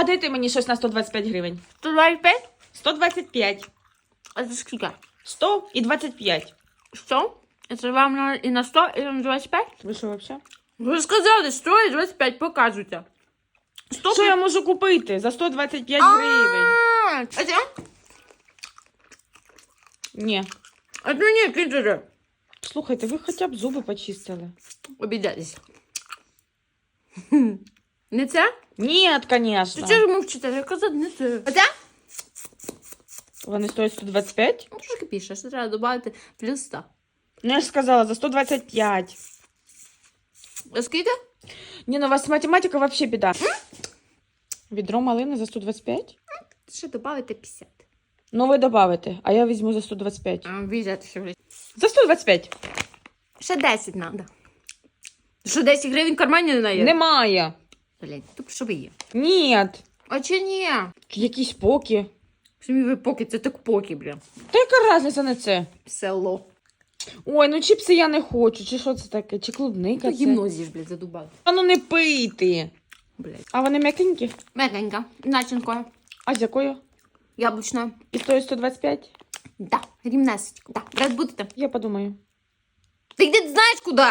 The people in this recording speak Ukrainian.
А дайте мені щось на 125 гривень. 125? 125. А це скільки? 100 і 25. Що? Це вам на, і на 100, і на 25? Ви що взагалі? Ви сказали, 100 і 25, показуйте. 100 Що я можу купити за 125 гривень? А, це? Ні. А ну ні, кінчите. Слухайте, ви хоча б зуби почистили. Обійдетесь. Не це? Ні, Ти звісно. чого ж мовчите? Я казати, не це. А? Вони стоять 125? Ну, трошки більше, що треба додати плюс 100. Ну, я ж сказала, за 125. А скільки? Ні, ну у вас математика вообще біда. Відро малини за 125? Ще додати 50. Ну, ви добавите, а я візьму за 125. А, обійдете ще, блядь. За 125. Ще 10 треба. Що 10 гривень в кармані не наєш? Немає. Блядь, то що ви є? Ні. А чи ні? Якісь поки. Самі ви поки, це так поки, бля. Та яка різниця на це? Село. Ой, ну чіпси я не хочу. Чи що це таке? Чи клубника це? гімно з'їш, блядь, задубав. А ну не пийте. Блядь. А вони м'якенькі? Мягенька. Начинкою. А з якою? Яблучною. І стоїть 125? Да. Рівнесечко. Да. Брат будете. Я подумаю. Ти йди знаєш куди?